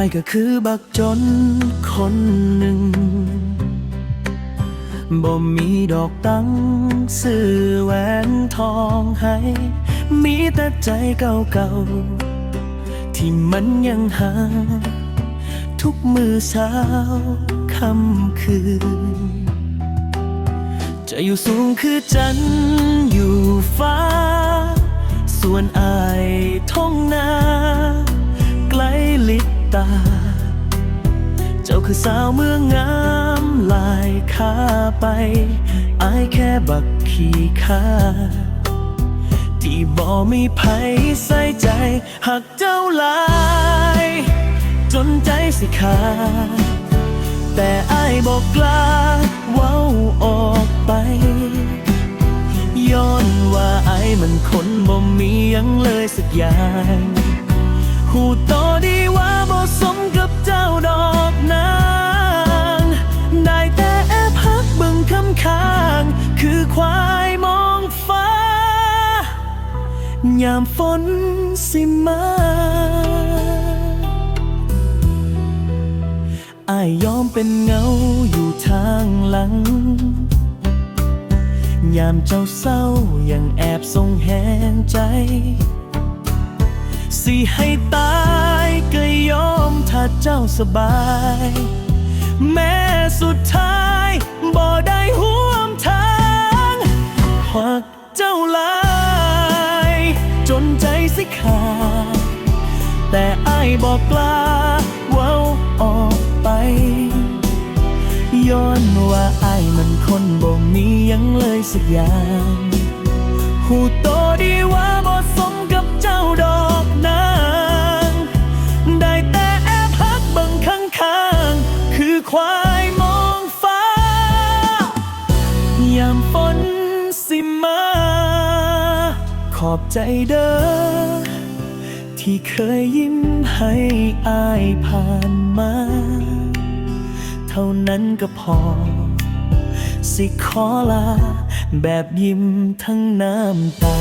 ายก็คือบักจนคนหนึ่ง บ่มีดอกตั้งซื้อแหวนทองให้ มีแต่ใจเก่าๆ ที่มันยังหา ทุกมือเช้าค่ำคืน จะอยู่สูงคือจันอยู่ฟ้า จ้าคือสาวเมืองงามลายค้าไป อายแค่บักขี่ข้าที่บ่มีภัยใส่ใจ หักเจ้าลาย จนใจสิขาดแต่อายบอกกล้าเว้าออกไป ย้อนว่าไอ้มันคนบ่มียังเลยสักอย่างหูโตอ ยามฝนสิมาอายยอมเป็นเงาอยู่ทางหลัง ยามเจ้าเศร้ายังแอบทรงแหนใจ สิให้ตายก็ยอมถ้าเจ้าสบาย แม้สุดท้ายบ่ได้ห่วมทางหักเจ้าหลา จนใจสิขาดแต่อายบอกกล้าเว้าออกไป ย้อนว่าอายมันคนบ่มียังเลยสักอย่างหูโตดีว่าบ่สมกับเจ้าดอกนางได้แต่แอบพักบังข้างข้างๆคือควายมองฟ้า ยามฝนสิมา ขอบใจเด้อที่เคยยิ้มให้อายผ่านมา เท่านั้นก็พอ สิขอลา แบบยิ้มทั้งน้ำตา